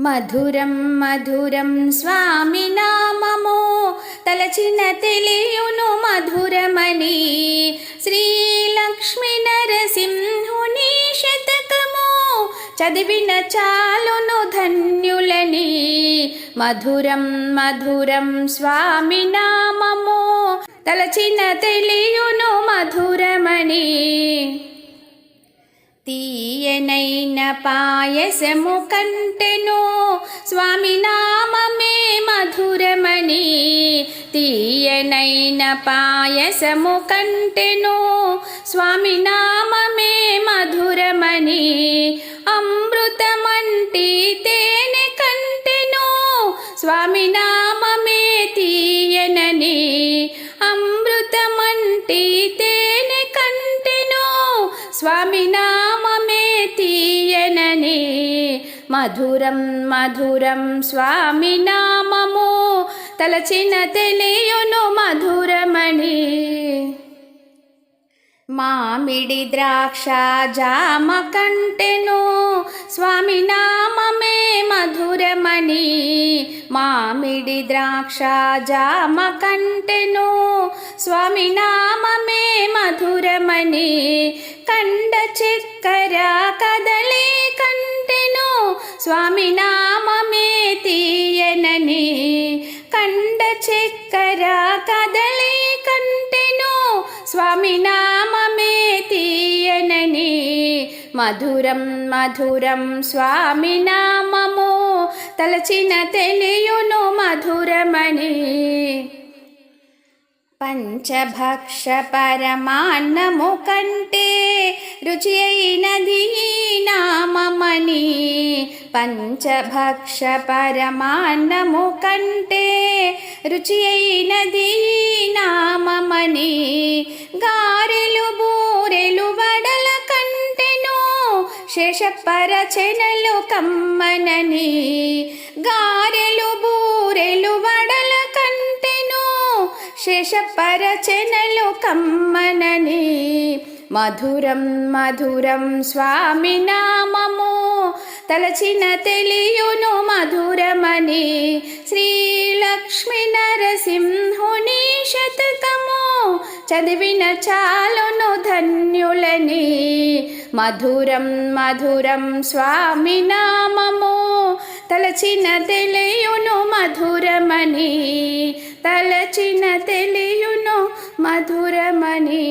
మధురం మధురం స్వామి నామము. తలచిన తెలియును మధురమని శ్రీలక్ష్మి నరసింహుని శతకము. చదివిన చాలును ధన్యులని. మధురం మధురం స్వామి నామము. తలచిన తెలియును మధుర తీయనైన పాయసము కంటెను స్వామి నామమే మధురమని తీయనైన పాయసము కంటెను స్వామి నామమే మధురమని అమృతమంటి తేనె కంటెను స్వామి నామమే తీయనని. అమృతమంటి తేనె కంటెను స్వామి నా మధురం మధురం స్వామి నామము తలచిన తెలియును మధురమణి. మామిడి ద్రాక్ష జామ కంటెను స్వామి నామమే మధురమణి. మామిడి ద్రాక్ష జామ కంటెను స్వామి నామమే మధురమణి. కండ చక్కెర కదలే కంటెను స్వామి నామమే తీయనని. మధురం మధురం స్వామి నామము తలచిన తెలియును మధురమణి పంచభక్ష పరమాన్నము కంటే రుచి అయినది ఈ పంచభక్ష పరమాన్నము కంటే రుచి అయినది నామమని గారెలు బూరెలు వడల కంటెను శేషపరచనలు కమ్మనని గారెలు బూరెలు వడల కంటెను శేషపరచనలు కమ్మనని మధురం మధురం స్వామి నామము. తలచిన తెలియును మధురమని శ్రీలక్ష్మి నరసింహుని శతకము చదివిన చాలును ధన్యులని. మధురం మధురం స్వామి నామము తలచిన తెలియును మధురమని తలచిన తెలియును మధురమని